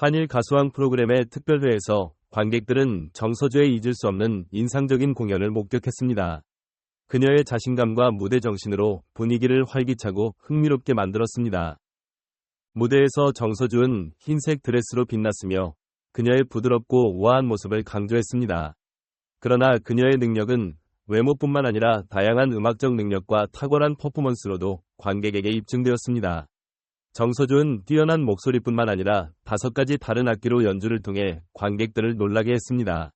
한일 가수왕 프로그램의 특별회에서 관객들은 정서주의 잊을 수 없는 인상적인 공연을 목격했습니다. 그녀의 자신감과 무대 정신으로 분위기를 활기차고 흥미롭게 만들었습니다. 무대에서 정서주는 흰색 드레스로 빛났으며 그녀의 부드럽고 우아한 모습을 강조했습니다. 그러나 그녀의 능력은 외모뿐만 아니라 다양한 음악적 능력과 탁월한 퍼포먼스로도 관객에게 입증되었습니다. 정서주는 뛰어난 목소리뿐만 아니라 다섯 가지 다른 악기로 연주를 통해 관객들을 놀라게 했습니다.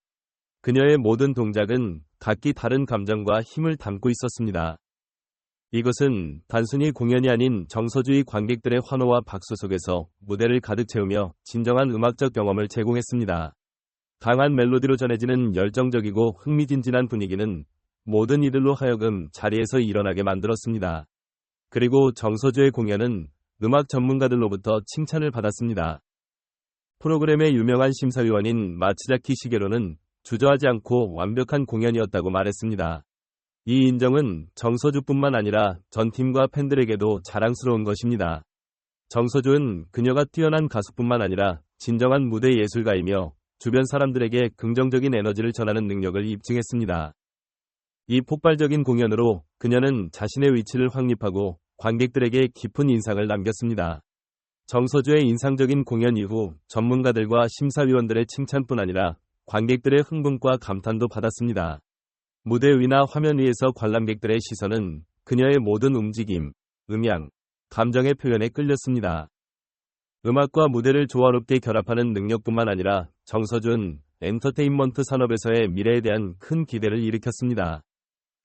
그녀의 모든 동작은 각기 다른 감정과 힘을 담고 있었습니다. 이것은 단순히 공연이 아닌 정서주의 관객들의 환호와 박수 속에서 무대를 가득 채우며 진정한 음악적 경험을 제공했습니다. 강한 멜로디로 전해지는 열정적이고 흥미진진한 분위기는 모든 이들로 하여금 자리에서 일어나게 만들었습니다. 그리고 정서주의 공연은 음악 전문가들로부터 칭찬을 받았습니다. 프로그램의 유명한 심사위원인 마츠자키 시게로는 주저하지 않고 완벽한 공연이었다고 말했습니다. 이 인정은 정서주뿐만 아니라 전 팀과 팬들에게도 자랑스러운 것입니다. 정서주는 그녀가 뛰어난 가수뿐만 아니라 진정한 무대 예술가이며 주변 사람들에게 긍정적인 에너지를 전하는 능력을 입증했습니다. 이 폭발적인 공연으로 그녀는 자신의 위치를 확립하고 관객들에게 깊은 인상을 남겼습니다. 정서주의 인상적인 공연 이후 전문가들과 심사위원들의 칭찬뿐 아니라 관객들의 흥분과 감탄도 받았습니다. 무대 위나 화면 위에서 관람객들의 시선은 그녀의 모든 움직임, 음향, 감정의 표현에 끌렸습니다. 음악과 무대를 조화롭게 결합하는 능력뿐만 아니라 정서준 엔터테인먼트 산업에서의 미래에 대한 큰 기대를 일으켰습니다.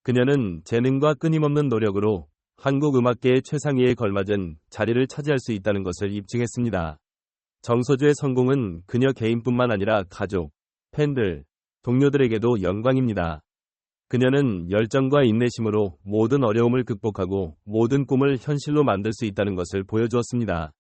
그녀는 재능과 끊임없는 노력으로 한국 음악계의 최상위에 걸맞은 자리를 차지할 수 있다는 것을 입증했습니다. 정서주의 성공은 그녀 개인뿐만 아니라 가족, 팬들, 동료들에게도 영광입니다. 그녀는 열정과 인내심으로 모든 어려움을 극복하고 모든 꿈을 현실로 만들 수 있다는 것을 보여주었습니다.